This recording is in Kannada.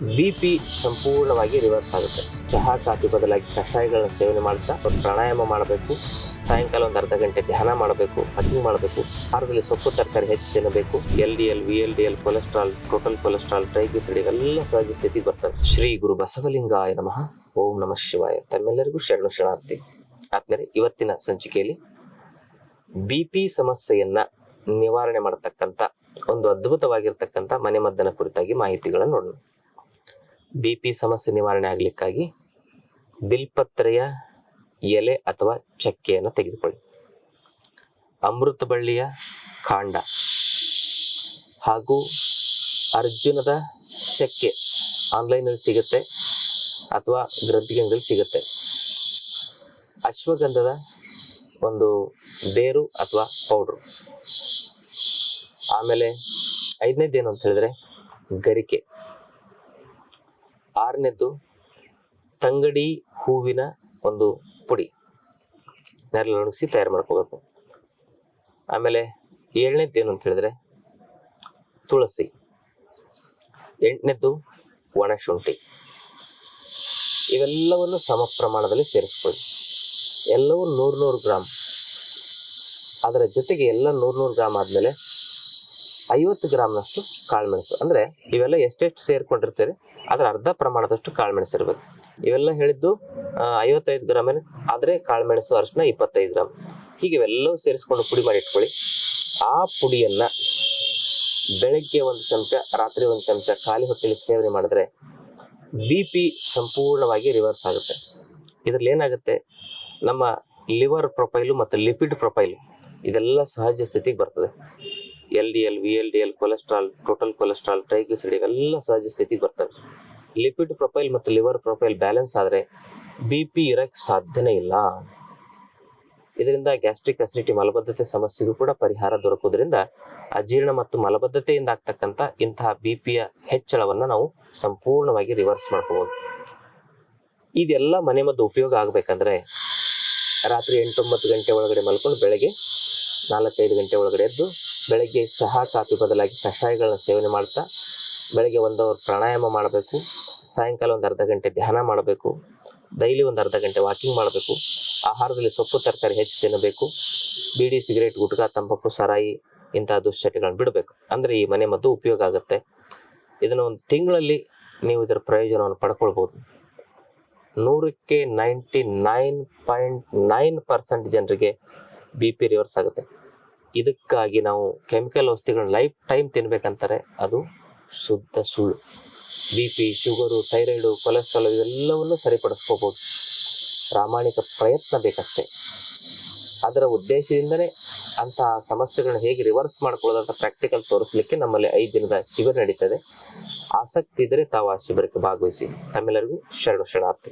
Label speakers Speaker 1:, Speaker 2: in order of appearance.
Speaker 1: ಬಿ ಪಿ ಸಂಪೂರ್ಣವಾಗಿ ರಿವರ್ಸ್ ಆಗುತ್ತೆ. ಚಹಾ ಕಾಫಿ ಬದಲಾಗಿ ಕಷಾಯಗಳನ್ನ ಸೇವನೆ ಮಾಡ್ತಾ ಪ್ರಾಣಾಯಾಮ ಮಾಡಬೇಕು, ಸಾಯಂಕಾಲ ಒಂದು ಅರ್ಧ ಗಂಟೆ ಧ್ಯಾನ ಮಾಡಬೇಕು ವಾಕಿಂಗ್ ಮಾಡಬೇಕು ಆಹಾರದಲ್ಲಿ ಸೊಪ್ಪು, ತರಕಾರಿ ಹೆಚ್ಚು ತಿನ್ನಬೇಕು L D L V L D L cholesterol total cholesterol triglyceride ಎಲ್ಲ ಸಹಜ ಸ್ಥಿತಿಗೆ ಬರ್ತವೆ ಶ್ರೀ ಗುರು ಬಸವಲಿಂಗಾಯ ನಮಃ. ಓಂ ನಮಃ ಶಿವಾಯ. ತಮ್ಮೆಲ್ಲರಿಗೂ ಶರಣು ಶರಣಾರ್ಥಿ. ಆದ್ಮೇಲೆ ಇವತ್ತಿನ ಸಂಚಿಕೆಯಲ್ಲಿ ಬಿ ಪಿ ಸಮಸ್ಯೆಯನ್ನ ನಿವಾರಣೆ ಮಾಡತಕ್ಕಂತ ಒಂದು ಅದ್ಭುತವಾಗಿರ್ತಕ್ಕಂಥ ಮನೆಮದ್ದನ ಕುರಿತಾಗಿ ಮಾಹಿತಿಗಳನ್ನು ನೋಡೋಣ. ಬಿ ಪಿ ಸಮಸ್ಯೆ ನಿವಾರಣೆ ಆಗಲಿಕ್ಕಾಗಿ ಬಿಲ್ಪತ್ರೆಯ ಎಲೆ ಅಥವಾ ಚಕ್ಕೆಯನ್ನು ತೆಗೆದುಕೊಳ್ಳಿ. ಅಮೃತ ಬಳ್ಳಿಯ ಕಾಂಡ ಹಾಗೂ ಅರ್ಜುನದ ಚಕ್ಕೆ ಆನ್ಲೈನಲ್ಲಿ ಸಿಗುತ್ತೆ ಅಥವಾ ಗ್ರಂಥಿಗಂಗಲ್ಲಿ ಸಿಗುತ್ತೆ. ಅಶ್ವಗಂಧದ ಒಂದು ಬೇರು ಅಥವಾ ಪೌಡ್ರು. ಆಮೇಲೆ ಐದನೇದೇನು ಅಂತ ಹೇಳಿದ್ರೆ ಗರಿಕೆ. ಆರನೇದ್ದು ತಂಗಡಿ ಹೂವಿನ ಒಂದು ಪುಡಿ. ನೆರಳು ಒಣಗಿಸಿ ತಯಾರು ಮಾಡ್ಕೋಬೇಕು. ಆಮೇಲೆ ಏಳನೇದ್ದು ಏನು ಅಂತ ಹೇಳಿದ್ರೆ ತುಳಸಿ. ಎಂಟನೇದ್ದು ಒಣಶುಂಠಿ. ಇವೆಲ್ಲವನ್ನು ಸಮ ಪ್ರಮಾಣದಲ್ಲಿ ಸೇರಿಸ್ಕೊಳ್ಳಿ. ಎಲ್ಲವೂ ನೂರು ನೂರು ಗ್ರಾಮ್ ಅದರ ಜೊತೆಗೆ ಎಲ್ಲ ನೂರು ನೂರು ಗ್ರಾಮ್ ಆದಮೇಲೆ ಐವತ್ತು ಗ್ರಾಮ್ನಷ್ಟು ಕಾಳುಮೆಣಸು. ಅಂದರೆ ಇವೆಲ್ಲ ಎಷ್ಟೆಷ್ಟು ಸೇರಿಕೊಂಡಿರ್ತೀರಿ, ಅದರ ಅರ್ಧ ಪ್ರಮಾಣದಷ್ಟು ಕಾಳುಮೆಣಸು ಇರಬೇಕು. ಇವೆಲ್ಲ ಹೇಳಿದ್ದು ಐವತ್ತೈದು ಗ್ರಾಮ್ ಆದರೆ ಕಾಳುಮೆಣಸು ಅರಶಿನ ಇಪ್ಪತ್ತೈದು ಗ್ರಾಮ್. ಹೀಗೆ ಇವೆಲ್ಲವೂ ಸೇರಿಸ್ಕೊಂಡು ಪುಡಿ ಮಾಡಿ ಇಟ್ಕೊಳ್ಳಿ. ಆ ಪುಡಿಯನ್ನು ಬೆಳಗ್ಗೆ ಒಂದು ಚಮಚ, ರಾತ್ರಿ ಒಂದು ಚಮಚ ಖಾಲಿ ಹೊಟ್ಟೆಲಿ ಸೇವನೆ ಮಾಡಿದ್ರೆ ಬಿ ಪಿ ಸಂಪೂರ್ಣವಾಗಿ ರಿವರ್ಸ್ ಆಗುತ್ತೆ. ಇದರಲ್ಲಿ ಏನಾಗುತ್ತೆ, ನಮ್ಮ ಲಿವರ್ ಪ್ರೊಫೈಲು ಮತ್ತು ಲಿಪಿಡ್ ಪ್ರೊಫೈಲು ಇದೆಲ್ಲ ಸಹಜ ಸ್ಥಿತಿಗೆ ಬರ್ತದೆ. L D L V L D L cholesterol total cholesterol triglyceride ಇವೆಲ್ಲ ಸಹಜ ಸ್ಥಿತಿಗೆ ಬರ್ತವೆ. ಲಿಪಿಡ್ ಪ್ರೊಫೈಲ್ ಮತ್ತು ಲಿವರ್ ಪ್ರೊಫೈಲ್ ಬ್ಯಾಲೆನ್ಸ್ ಆದರೆ ಬಿ ಪಿ ಇರಕ್ಕೆ ಸಾಧ್ಯನೇ ಇಲ್ಲ. ಇದರಿಂದ ಗ್ಯಾಸ್ಟ್ರಿಕ್ ಅಸಿಡಿಟಿ ಮಲಬದ್ಧತೆ ಸಮಸ್ಯೆಗೂ ಕೂಡ ಪರಿಹಾರ ದೊರಕೋದ್ರಿಂದ ಅಜೀರ್ಣ ಮತ್ತು ಮಲಬದ್ಧತೆಯಿಂದ ಆಗ್ತಕ್ಕಂಥ ಇಂತಹ ಬಿ ಪಿಯ ಹೆಚ್ಚಳವನ್ನು ನಾವು ಸಂಪೂರ್ಣವಾಗಿ ರಿವರ್ಸ್ ಮಾಡ್ಕೋಬೋದು. ಇದೆಲ್ಲ ಮನೆಮದ್ದು ಉಪಯೋಗ ಆಗಬೇಕಂದ್ರೆ ರಾತ್ರಿ ಎಂಟೊಂಬತ್ತು ಗಂಟೆ ಒಳಗಡೆ ಮಲ್ಕೊಂಡು ಬೆಳಗ್ಗೆ ನಾಲ್ಕೈದು ಗಂಟೆ ಒಳಗಡೆ ಎದ್ದು ಬೆಳಗ್ಗೆ ಚಹಾ ಕಾಫಿ ಬದಲಾಗಿ ಕಷಾಯಗಳನ್ನು ಸೇವನೆ ಮಾಡ್ತಾ ಬೆಳಗ್ಗೆ ಒಂದು ಅವರ್ ಪ್ರಾಣಾಯಾಮ ಮಾಡಬೇಕು. ಸಾಯಂಕಾಲ ಒಂದು ಅರ್ಧ ಗಂಟೆ ಧ್ಯಾನ ಮಾಡಬೇಕು. ಡೈಲಿ ಒಂದು ಅರ್ಧ ಗಂಟೆ ವಾಕಿಂಗ್ ಮಾಡಬೇಕು. ಆಹಾರದಲ್ಲಿ ಸೊಪ್ಪು, ತರಕಾರಿ ಹೆಚ್ಚು ತಿನ್ನಬೇಕು. ಬೀಡಿ, ಸಿಗರೇಟ್, ಗುಟ್ಕಾ, ತಂಬಾಕು, ಸರಾಯಿ ಇಂತಹ ದುಶ್ಚಟಗಳನ್ನು ಬಿಡಬೇಕು. ಅಂದರೆ ಈ ಮನೆ ಮದ್ದು ಉಪಯೋಗ ಆಗುತ್ತೆ. ಇದನ್ನು ಒಂದು ತಿಂಗಳಲ್ಲಿ ನೀವು ಇದರ ಪ್ರಯೋಜನವನ್ನು ಪಡ್ಕೊಳ್ಬೋದು. ನೂರಕ್ಕೆ ninety nine point nine percent ಜನರಿಗೆ ಬಿ ಪಿ ರಿವರ್ಸ್ ಆಗುತ್ತೆ. ಇದಕ್ಕಾಗಿ ನಾವು ಕೆಮಿಕಲ್ ಔಷಧಿಗಳನ್ನ ಲೈಫ್ ಟೈಮ್ ತಿನ್ಬೇಕಂತಾರೆ. ಅದು ಶುದ್ಧ ಸುಳ್ಳು. B P, sugar, thyroid, cholesterol ಇವೆಲ್ಲವನ್ನು ಸರಿಪಡಿಸ್ಕೋಬೋದು. ಪ್ರಾಮಾಣಿಕ ಪ್ರಯತ್ನ ಬೇಕಷ್ಟೇ. ಅದರ ಉದ್ದೇಶದಿಂದನೇ ಅಂತಹ ಸಮಸ್ಯೆಗಳನ್ನ ಹೇಗೆ ರಿವರ್ಸ್ ಮಾಡ್ಕೊಳ್ಳೋದಂತ ಪ್ರಾಕ್ಟಿಕಲ್ ತೋರಿಸ್ಲಿಕ್ಕೆ ನಮ್ಮಲ್ಲಿ ಐದು ದಿನದ ಶಿಬಿರ ನಡೀತದೆ. ಆಸಕ್ತಿ ಇದ್ದರೆ ತಾವು ಆ ಶಿಬಿರಕ್ಕೆ ಭಾಗವಹಿಸಿ. ತಮ್ಮೆಲ್ಲರಿಗೂ ಶರಣು ಶರಣಾರ್ಥಿ.